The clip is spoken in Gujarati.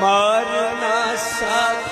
મારના સાથ